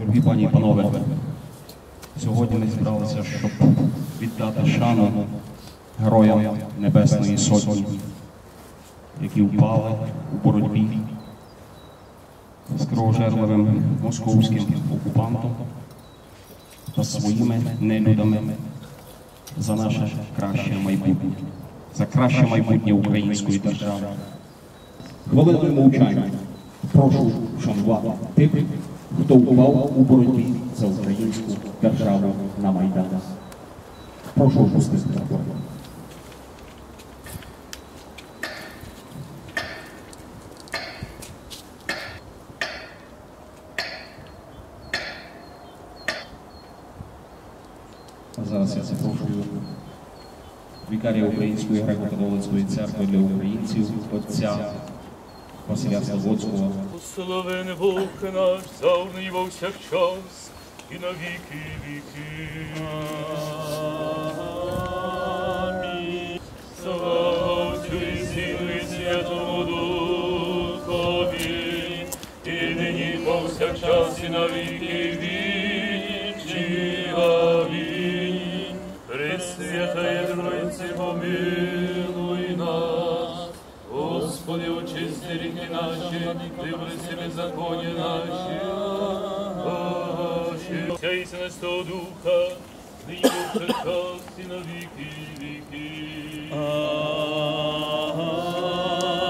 Дорогі пані і панове, сьогодні ми зібралися, щоб віддати шану героям Небесної Сотні, які впали у боротьбі з кровожерливим московським окупантом та своїми нелюдами за наше краще майбутнє, за краще майбутнє української держави. Хвилиною мовчання прошу вшанувати тих, хто впав у боротьбі за українську державу на Майданах. Прошу опустити на. А зараз я запрошую вікарія Української греко-католицької церкви для українців, отця Василя Слободського. Славен Бог наш, завжди і всякчас, і на віки віки. Амінь. І Сину і і повсякчас і на віки вічні. Очисти ріки наші, вибрися беззаконня наші. Наші. Вся істина з того духа, нині повсякчас і на віки віки. Амінь.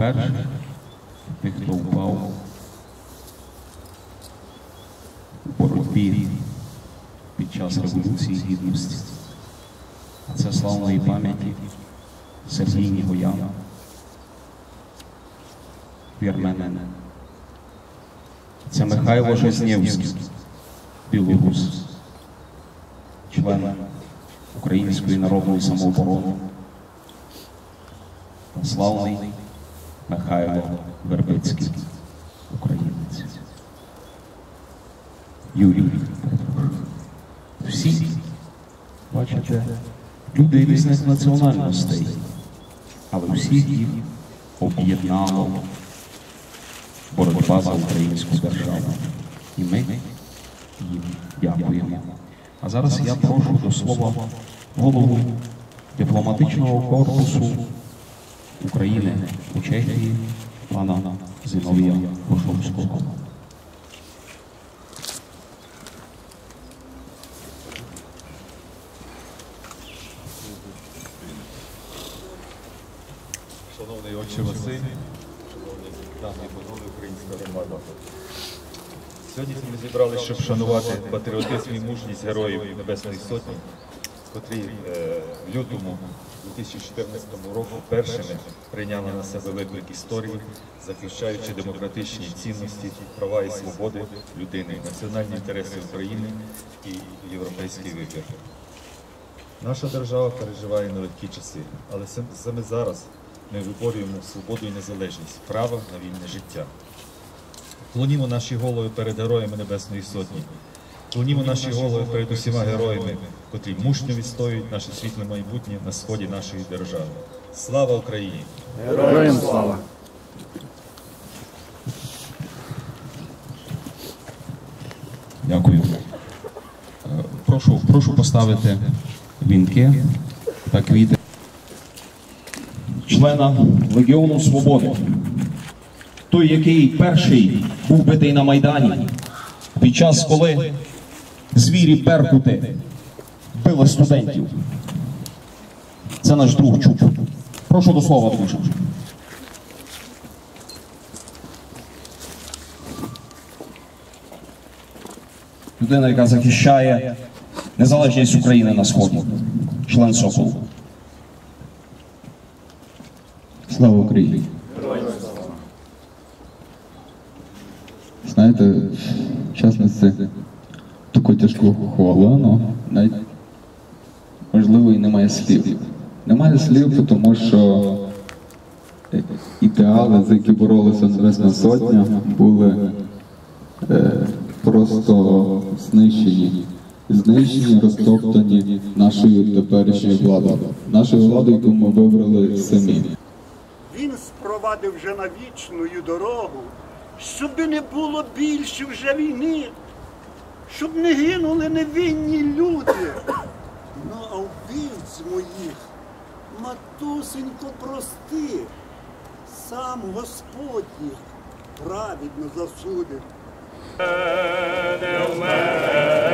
Перших, тих, хто впав у боротьбі під час Революції Гідності. Це славної пам'яті Сергій Нігоян, вірменин. Це Михайло Жизнєвський, білорус, член Української народної самооборони славний Михайло Вербицький, українець. Юрій. Всі, бачите, люди різних національностей, але всіх їх об'єднало боротьба за українську державу. І ми їм дякуємо. А зараз я прошу до слова голову дипломатичного корпусу України у Чехії пана Зиновія Пошовського. Шановний отче Василь, шановні дані панове українська громада. Сьогодні ми зібралися, щоб шанувати патріотизм і мужність героїв Небесної Сотні, котрі е, в лютому 2014 року першими прийняли на себе виклик історії, захищаючи демократичні цінності, права і свободи людини, національні інтереси України і європейський вибір. Наша держава переживає нелегкі часи, але саме зараз ми виборюємо свободу і незалежність, право на вільне життя. Клонімо наші голови перед героями Небесної Сотні. Клонімо наші голови перед усіма героями, котрі мужньо відстоюють наше світле майбутнє на сході нашої держави. Слава Україні! Героям слава! Дякую. Прошу, прошу поставити вінки та квіти. члена Легіону Свободи. Той, який перший був битий на Майдані, під час, коли звірі Беркути били студентів. Це наш друг Чуб. Прошу до слова, друже. Людина, яка захищає незалежність України на сході, член Соколу. Слава Україні! Знаєте, чесно, це таку тяжку хвилину, можливо і немає слів. Немає слів, тому що е, ідеали, за які боролися Небесна Сотня, були е, просто знищені. Знищені, розтоптані нашою теперішньою владою. Нашою владою, яку ми вибрали самі. Він спровадив вже на вічну дорогу, щоби не було більше вже війни, щоб не гинули невинні люди. Ну, а вбивць моїх, матусенько, прости, сам Господь їх праведно засудив. вмер.